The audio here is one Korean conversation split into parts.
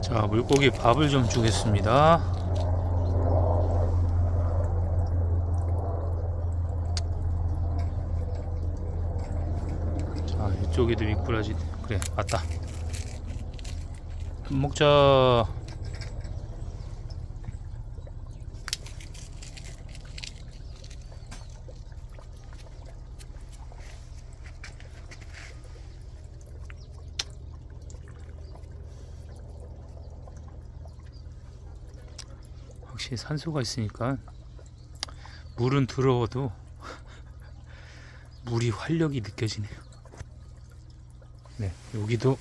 자, 물고기 밥을 좀 주겠습니다. 자, 이쪽에도 미꾸라지. 그래, 맞다. 밥 먹자. 확실히 산소가 있으니까 물은 더러워도 물이 활력이 느껴지네요. 네, 여기도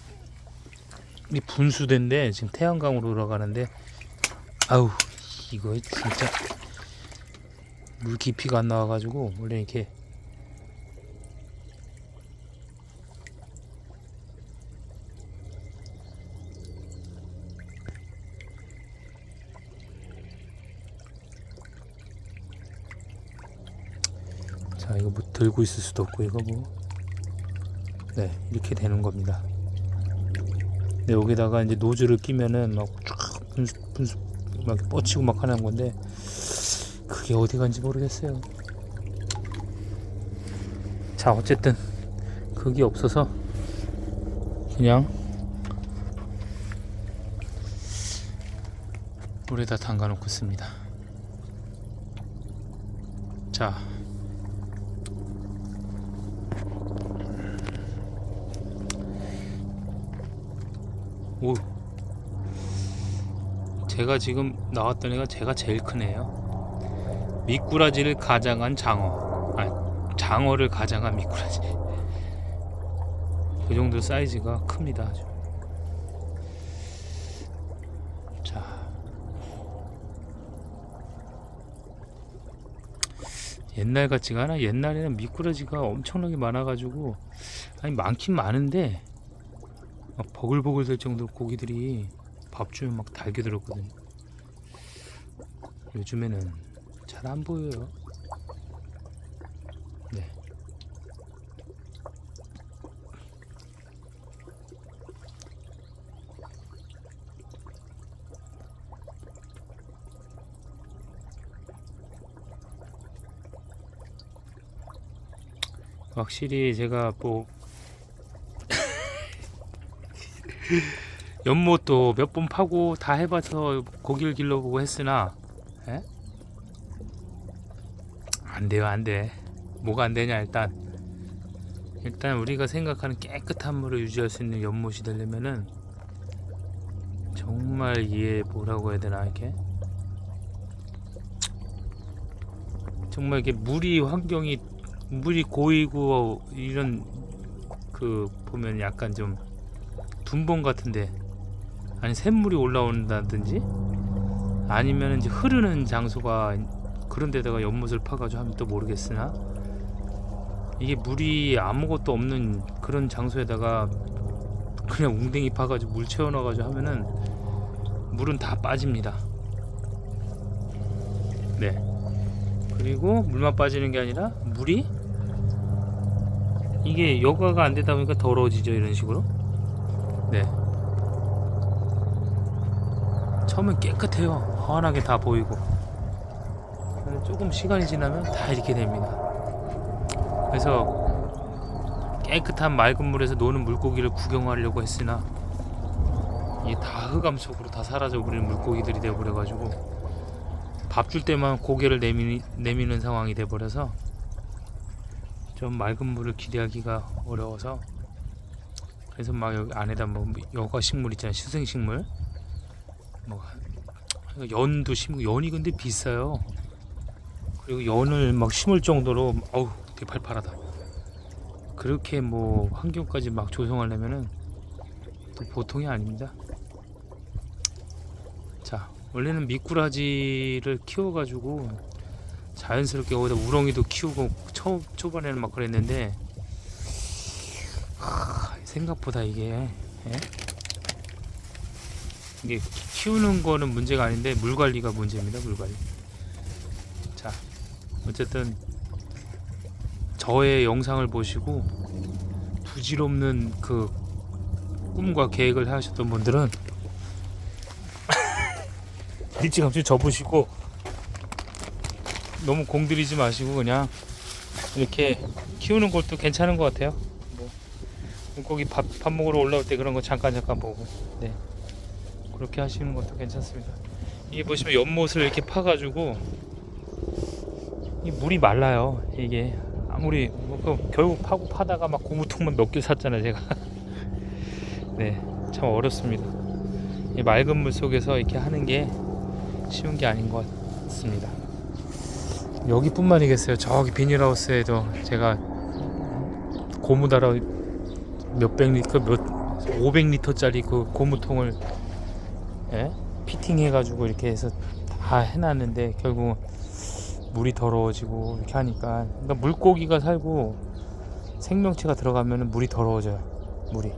이 분수대인데 지금 태양광으로 돌아가는데 아우 이거 진짜 물 깊이가 안 나와가지고 원래 이렇게 자 이거 뭐 들고 있을 수도 없고 이거 뭐네 이렇게 되는 겁니다. 근데 여기다가 이제 노즐을 끼면은 막쫙 분수 분수 막 뻗치고 막 하는 건데 그게 어디 간지 모르겠어요. 자 어쨌든 그게 없어서 그냥 물에다 담가 놓고 씁니다. 자 오. 제가 지금 나왔던 애가 제가 제일 큰 애예요. 미꾸라지를 가장한 장어. 아, 장어를 가장한 미꾸라지. 그 정도 사이즈가 큽니다. 아주. 자. 옛날 같지가 않아. 옛날에는 미꾸라지가 엄청나게 많아가지고 아니 많긴 많은데 막 버글버글 될 정도로 고기들이 밥 주면 막 달겨들었거든요. 요즘에는 잘 안 보여요. 네. 확실히 제가 뭐 연못도 몇 번 파고 다 해봐서 고기를 길러보고 했으나 에? 안 돼요 안 돼. 뭐가 안 되냐 일단 일단 우리가 생각하는 깨끗한 물을 유지할 수 있는 연못이 되려면은 정말 이게 뭐라고 해야 되나 이렇게 정말 이게 물이 환경이 물이 고이고 이런 그 보면 약간 좀 둔봉 같은데 아니 샘물이 올라온다든지 아니면 이제 흐르는 장소가 그런 데다가 연못을 파가지고 하면 또 모르겠으나 이게 물이 아무것도 없는 그런 장소에다가 그냥 웅댕이 파가지고 물 채워넣어가지고 하면은 물은 다 빠집니다. 네. 그리고 물만 빠지는 게 아니라 물이 이게 여과가 안 되다 보니까 더러워지죠 이런 식으로. 네. 처음엔 깨끗해요. 환하게 다 보이고. 조금 시간이 지나면 다 이렇게 됩니다. 그래서 깨끗한 맑은 물에서 노는 물고기를 구경하려고 했으나 이게 다 흑암 속으로 다 사라져 버리는 물고기들이 되어 버려 가지고 밥 줄 때만 고개를 내미, 내미는 상황이 돼 버려서 좀 맑은 물을 기대하기가 어려워서 그래서 막 여기 안에다 뭐 여과 식물 있잖아요. 수생 식물. 뭐 연도 심고 연이 근데 비싸요. 그리고 연을 막 심을 정도로 어우 되게 팔팔하다. 그렇게 뭐 환경까지 막 조성하려면은 또 보통이 아닙니다. 자 원래는 미꾸라지를 키워가지고 자연스럽게 거기다 우렁이도 키우고 초, 초반에는 막 그랬는데 하, 생각보다 이게 예? 이게 키우는 거는 문제가 아닌데 물 관리가 문제입니다 물 관리 자 어쨌든 저의 영상을 보시고 부질없는 그 꿈과 계획을 하셨던 분들은 일찌감치 접으시고 너무 공들이지 마시고 그냥 이렇게 키우는 것도 괜찮은 것 같아요. 뭐 물고기 밥, 밥 먹으러 올라올 때 그런 거 잠깐 잠깐 보고 네 그렇게 하시는 것도 괜찮습니다. 이게 보시면 연못을 이렇게 파가지고 이 물이 말라요. 이게 아무리 뭐그 결국 파고 파다가 막 고무통만 몇 개 샀잖아요 제가. 네 참 어렵습니다. 이 맑은 물 속에서 이렇게 하는 게 쉬운 게 아닌 것 같습니다. 여기뿐만이겠어요. 저기 비닐하우스에도 제가 고무 달아 몇백 리터 몇 500리터짜리 그 고무통을 예? 피팅해가지고 이렇게 해서 다 해놨는데 결국은 물이 더러워지고 이렇게 하니까 그러니까 물고기가 살고 생명체가 들어가면 물이 더러워져요. 물이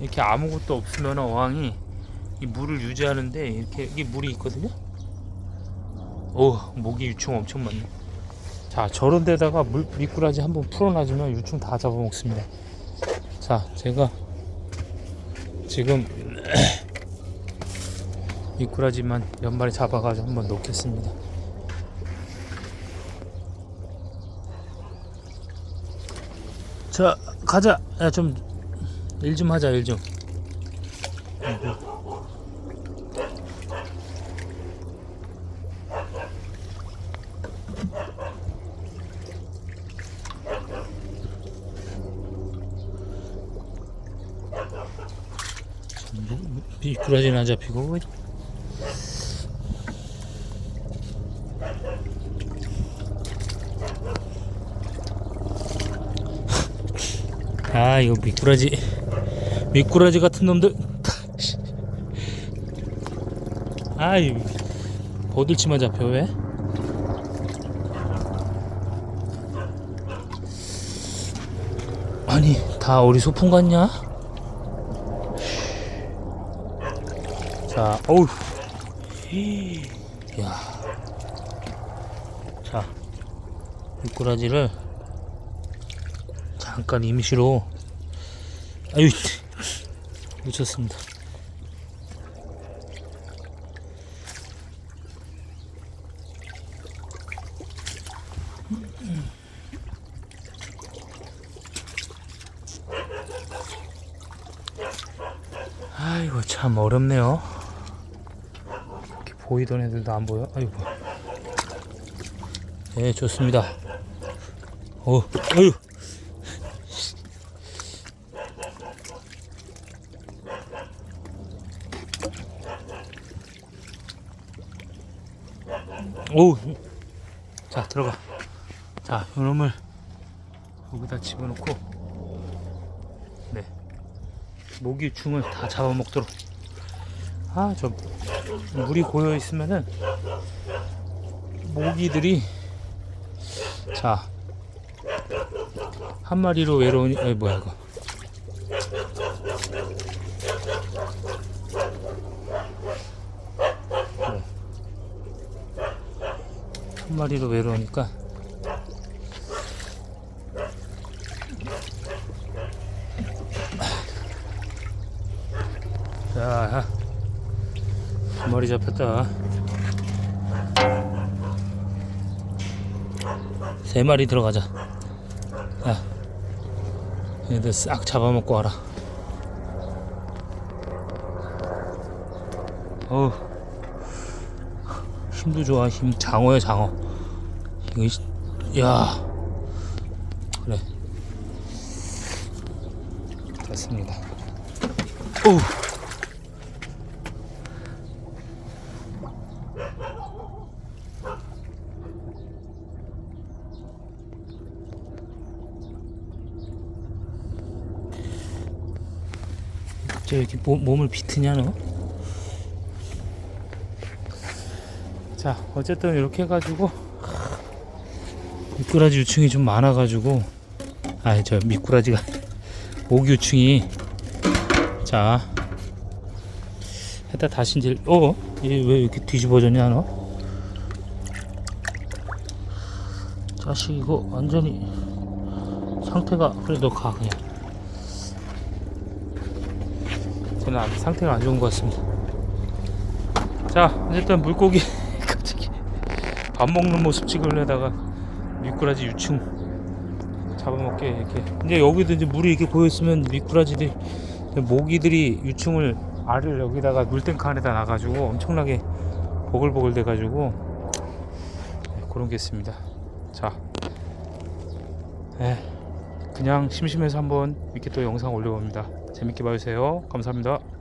이렇게 아무것도 없으면 어항이 이 물을 유지하는데 이렇게 이게 물이 있거든요. 오 모기 유충 엄청 많네. 자 저런 데다가 물 미꾸라지 한번 풀어놔주면 유충 다 잡아먹습니다. 자 제가 지금 미꾸라지만 몇 마리 잡아가지고 한번 놓겠습니다. 자 가자. 야 좀 일 좀 하자 일 좀. 미꾸라지는 안 잡히고 아 이거 미꾸라지 미꾸라지 같은 놈들 아이 버들치만 잡혀 왜? 아니 다 우리 소풍 같냐? 자, 어우. 야. 자, 미꾸라지를 잠깐 임시로 아유 놓쳤습니다. 아이고 참 어렵네요. 보이던 애들도 안 보여. 아이고. 네 좋습니다. 어, 어유. 오, 자 들어가. 자 이놈을 여기다 집어넣고, 네 모기 충을 다 잡아먹도록. 아 저 물이 고여 있으면은 모기들이 자 한 마리로 외로우니 에 뭐야 이거 네. 한 마리로 외로우니까 자, 한 마리 잡혔다. 세 마리 들어가자. 야, 얘들 싹 잡아먹고 와라. 어우, 힘도 좋아. 힘 장어야 장어. 이거, 이- 야, 그래. 됐습니다. 오. 저 이렇게 몸, 몸을 비트냐 너? 자 어쨌든 이렇게 해가지고 미꾸라지 유충이 좀 많아가지고 아니 저 미꾸라지가 모기 유충이 자 했다 다시 이제 어? 얘 왜 이렇게 뒤집어졌냐 너? 자식 이거 완전히 상태가 그래 너가 그냥 아직 상태가 안 좋은 것 같습니다. 자 어쨌든 물고기 갑자기 밥 먹는 모습 찍으려다가 미꾸라지 유충 잡아먹게 이렇게. 근데 여기도 이제 물이 이렇게 고여 있으면 미꾸라지들이 모기들이 유충을 알을 여기다가 물탱크 안에다 놔가지고 엄청나게 보글보글 돼가지고 네, 그런 게 있습니다. 자 에, 그냥 심심해서 한번 이렇게 또 영상 올려봅니다 재밌게 봐주세요. 감사합니다